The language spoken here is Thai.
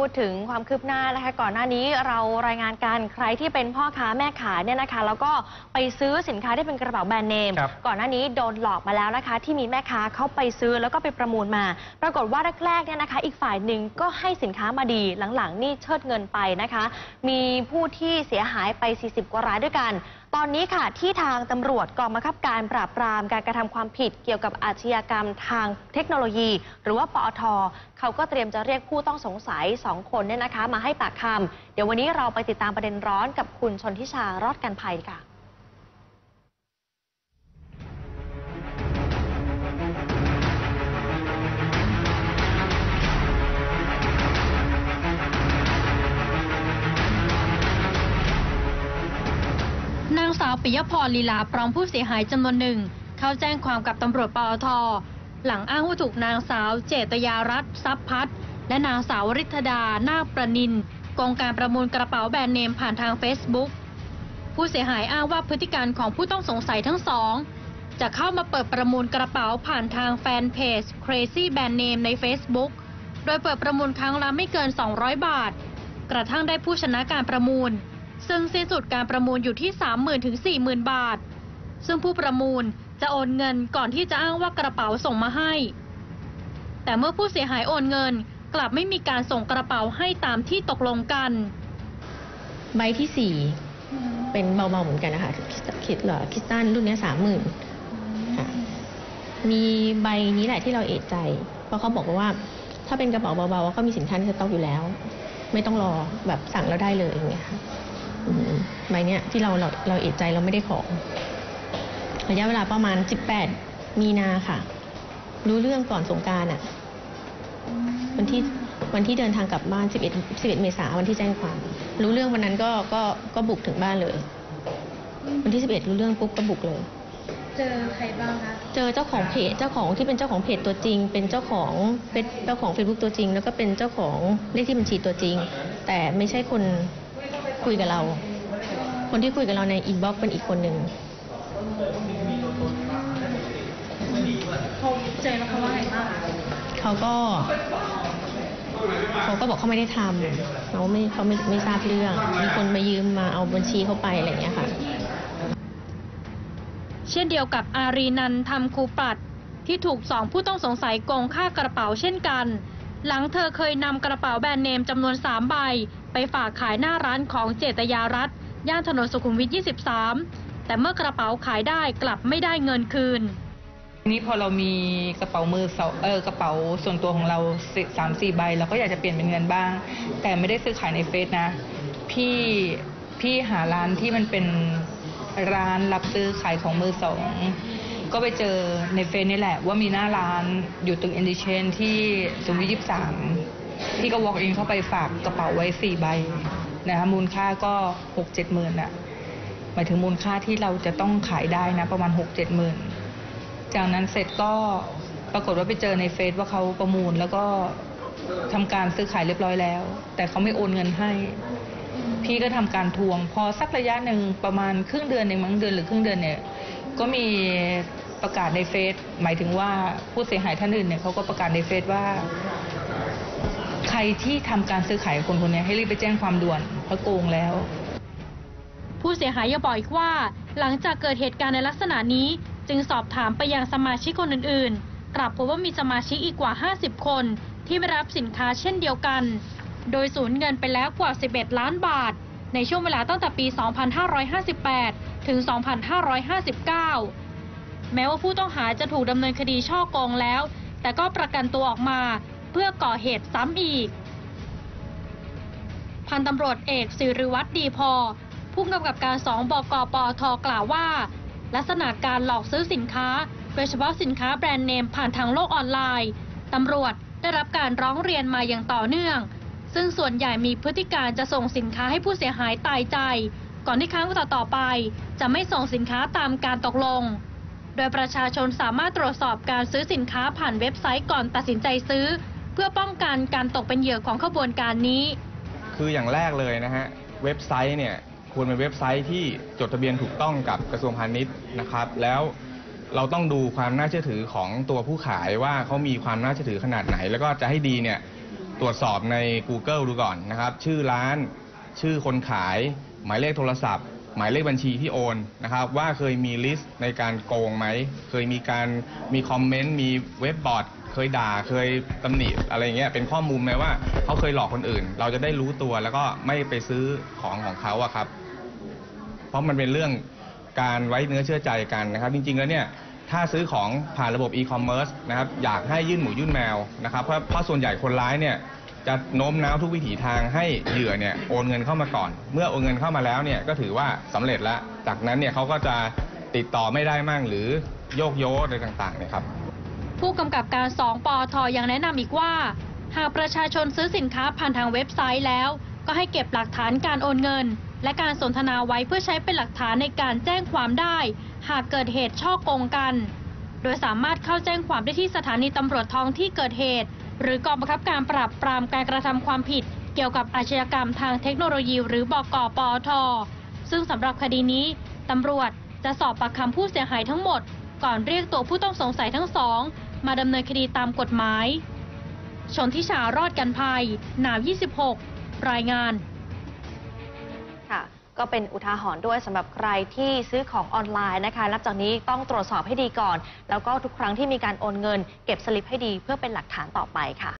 พูดถึงความคืบหน้านะคะก่อนหน้านี้เรารายงานกันใครที่เป็นพ่อค้าแม่ขายเนี่ยนะคะ แล้วก็ไปซื้อสินค้าที่เป็นกระเป๋าแบรนด์เนม ครับก่อนหน้านี้โดนหลอกมาแล้วนะคะ ที่มีแม่ค้าเข้าไปซื้อแล้วก็ไปประมูลมา ปรากฏว่าแรกๆเนี่ยนะคะ อีกฝ่ายหนึ่งก็ให้สินค้ามาดีหลังๆ นี่เชิดเงินไปนะคะ มีผู้ที่เสียหายไป 40 กว่ารายด้วยกัน ตอนนี้ค่ะที่ทางตำรวจกองบังคับการปราบปรามการกระทำความผิดเกี่ยวกับอาชญากรรมทางเทคโนโลยี หรือว่าปอท เขาก็เตรียมจะเรียกผู้ต้องสงสัย 2 คนเนี่ยนะคะ มาให้ปากคำเดี๋ยววันนี้เราไปติดตามประเด็นร้อนกับคุณชนทิชารอดกันภัยค่ะ สาวปิยพรลีลาพร้อมผู้เสียหายจำนวนหนึ่ง เข้าแจ้งความกับตำรวจปอท หลังอ้างว่าถูกนางสาวเจตยารัตน์ทรัพย์พัฒน์และนางสาวริธดา นาคประนินโกงการประมูลกระเป๋าแบรนด์เนมผ่านทางเฟซบุ๊กผู้เสียหายอ้างว่าพฤติการของผู้ต้องสงสัยทั้งสอง จะเข้ามาเปิดประมูลกระเป๋าผ่านทางแฟนเพจ Crazy Brand Name ใน Facebook โดยเปิดประมูลครั้งละไม่เกิน 200 บาท กระทั่งได้ผู้ชนะการประมูล ซึ่งสิ้นสุดการประมูลอยู่ที่ 30,000ถึง40,000 บาท ซึ่งผู้ประมูลจะโอนเงินก่อนที่จะอ้างว่ากระเป๋าส่งมาให้ แต่เมื่อผู้เสียหายโอนเงินกลับไม่มีการส่งกระเป๋าให้ตามที่ตกลงกัน ใบที่สี่เป็นเบาๆเหมือนกันนะคะคิดเหรอคิดตันรุ่นนี้สามหมื่นมีใบนี้แหละที่เราเอะใจ เพราะเขาบอกว่า ถ้าเป็นกระเป๋าเบาๆก็มีสินค้าในสต็อกอยู่แล้ว ไม่ต้องรอแบบสั่งแล้วได้เลยอย่างเงี้ยค่ะ ใบเนี้ยที่เราเราเราเอะใจเราไม่ได้ของระยะเวลาประมาณ 18 มีนาค่ะ รู้เรื่องก่อนสงกรารอะ วันที่วันที่เดินทางกลับบ้าน 11 11 เมษายนวันที่แจ้งความ รู้เรื่องวันนั้นก็ก็ก็บุกถึงบ้านเลย วันที่ 11 รู้เรื่องปุ๊บก็บุกเลย เจอใครบ้างคะ เจอเจ้าของเพจเจ้าของที่เป็นเจ้าของเพจตัวจริง เป็นเจ้าของเป็นเจ้าของ Facebook ตัวจริง แล้วก็เป็นเจ้าของเลขที่บัญชีตัวจริง แต่ไม่ใช่คน คุยกับเรา คนที่คุยกับเราในอินบ็อกซ์เป็นอีกคนหนึ่งเขาเจอแล้วเขาว่าไงบ้างคะเขาก็เขาก็บอกเขาไม่ได้ทำเขาไม่เขาไม่ไม่ทราบเรื่อง มีคนมายืมมาเอาบัญชีเขาไปอะไรอย่างเงี้ยค่ะ เช่นเดียวกับอารีนันท์ทำคูปัดที่ถูกสองผู้ต้องสงสัยโกงค่ากระเป๋าเช่นกัน หลังเธอเคยนำกระเป๋าแบรนด์เนมจำนวน 3 ใบ ไปฝากขายหน้าร้านของเจตยารัตน์ย่านถนนสุขุมวิท 23 แต่เมื่อกระเป๋าขายได้กลับไม่ได้เงินคืนทีนี้พอเรามีกระเป๋ามือสองเออกระเป๋าส่วนตัวของเราสามสี่ใบเราก็อยากจะเปลี่ยนเป็นเงินบ้าง แต่ไม่ได้ซื้อขายในเฟซนะ พี่พี่หาร้านที่มันเป็นร้านรับซื้อขายของมือสองก็ไปเจอในเฟซนี่แหละว่ามีหน้าร้านอยู่ตึกอินดิเชนที่สุขุมวิทยี่สาม พี่ก็ walk in เข้าไปฝากกระเป๋าไว้สี่ใบนะคะมูลค่าก็หกเจ็ดหมื่นอะหมายถึงมูลค่าที่เราจะต้องขายได้นะประมาณหกเจ็ดหมื่นจากนั้นเสร็จก็ปรากฏว่าไปเจอในเฟซว่าเขาประมูลแล้วก็ทำการซื้อขายเรียบร้อยแล้ว แต่เขาไม่โอนเงินให้ พี่ก็ทำการทวง พอสักระยะหนึ่งประมาณครึ่งเดือนหนึ่งมั้งเดือนหรือครึ่งเดือนเนี่ย ก็มีประกาศในเฟซหมายถึงว่าผู้เสียหายท่านอื่นเนี่ยเขาก็ประกาศในเฟซว่า รที่ทำการซื้อขายกับคนคนนี้ให้รีบไปแจ้งความด่วนเพราะโกงแล้ว ผู้เสียหายยังบอกอีกว่า หลังจากเกิดเหตุการณ์ในลักษณะนี้ จึงสอบถามไปยังสมาชิกคนอื่นๆ กลับพบว่ามีสมาชิกอีกกว่า 50 คนที่ไม่รับสินค้าเช่นเดียวกัน โดยสูญเงินไปแล้วกว่า 11 ล้านบาท ในช่วงเวลาตั้งแต่ปี 2558 ถึง 2559 แม้ว่าผู้ต้องหาจะถูกดำเนินคดีช่อโกงแล้ว แต่ก็ประกันตัวออกมา เพื่อก่อเหตุซ้ำอีก พันตำรวจเอกสิริวัตรดีพอ ผู้กำกับการสองบกปอทกล่าวว่า ลักษณะการหลอกซื้อสินค้า โดยเฉพาะสินค้าแบรนด์เนมผ่านทางโลกออนไลน์ตำรวจได้รับการร้องเรียนมาอย่างต่อเนื่อง ซึ่งส่วนใหญ่มีพฤติการจะส่งสินค้าให้ผู้เสียหายตายใจ ก่อนที่ครั้งต่อต่อๆไป จะไม่ส่งสินค้าตามการตกลง โดยประชาชนสามารถตรวจสอบการซื้อสินค้าผ่านเว็บไซต์ก่อนตัดสินใจซื้อ เพื่อป้องกันการตกเป็นเหยื่อของขบวนการนี้ คืออย่างแรกเลยนะฮะเว็บไซต์เนี่ยควรเป็นเว็บไซต์ที่จดทะเบียนถูกต้องกับกระทรวงพาณิชย์นะครับ แล้วเราต้องดูความน่าเชื่อถือของตัวผู้ขายว่าเขามีความน่าเชื่อถือขนาดไหน แล้วก็จะให้ดีเนี่ยตรวจสอบใน Google ดูก่อนนะครับ ชื่อร้าน ชื่อคนขาย หมายเลขโทรศัพท์ หมายเลขบัญชีที่โอนนะครับ ว่าเคยมีลิสต์ในการโกงไหม เคยมีการมีคอมเมนต์มีเว็บบอร์ด เคยด่าเคยตำหนิอะไรเงี้ยเป็นข้อมูลไหมว่าเขาเคยหลอกคนอื่น เราจะได้รู้ตัวแล้วก็ไม่ไปซื้อของของเขาอะครับ เพราะมันเป็นเรื่องการไว้เนื้อเชื่อใจกันนะครับ จริง ๆ แล้วเนี่ยถ้าซื้อของผ่านระบบอีคอมเมิร์ซนะครับอยากให้ยื่นหมูยื่นแมวนะครับเพราะเพราะส่วนใหญ่คนร้ายเนี่ยจะโน้มน้าวทุกวิถีทางให้เหยื่อเนี่ยโอนเงินเข้ามาก่อน เมื่อโอนเงินเข้ามาแล้วเนี่ยก็ถือว่าสำเร็จแล้ว จากนั้นเนี่ยเขาก็จะติดต่อไม่ได้มั่งหรือโยกโยอะไรต่างๆเนี่ยครับ ผู้กำกับการ 2ปอทยังแนะนำอีกว่า หากประชาชนซื้อสินค้าผ่านทางเว็บไซต์แล้ว ก็ให้เก็บหลักฐานการโอนเงิน และการสนทนาไว้เพื่อใช้เป็นหลักฐานในการแจ้งความได้ หากเกิดเหตุช่อโกงกัน โดยสามารถเข้าแจ้งความได้ที่สถานีตำรวจท้องที่เกิดเหตุ หรือกองบังคับการปราบปรามการกระทำความผิด เกี่ยวกับอาชญากรรมทางเทคโนโลยี หรือบกปอทซึ่งสำหรับคดีนี้ตำรวจจะสอบปากคำผู้เสียหายทั้งหมด ก่อนเรียกตัวผู้ต้องสงสัยทั้งสอง มาดำเนินคดีตามกฎหมาย ชนทิชารอดกันภัย หนาว 26 รายงานค่ะก็เป็นอุทาหรณ์ด้วยสำหรับใครที่ซื้อของออนไลน์นะคะนับจากนี้ต้องตรวจสอบให้ดีก่อน แล้วก็ทุกครั้งที่มีการโอนเงิน เก็บสลิปให้ดีเพื่อเป็นหลักฐานต่อไปค่ะ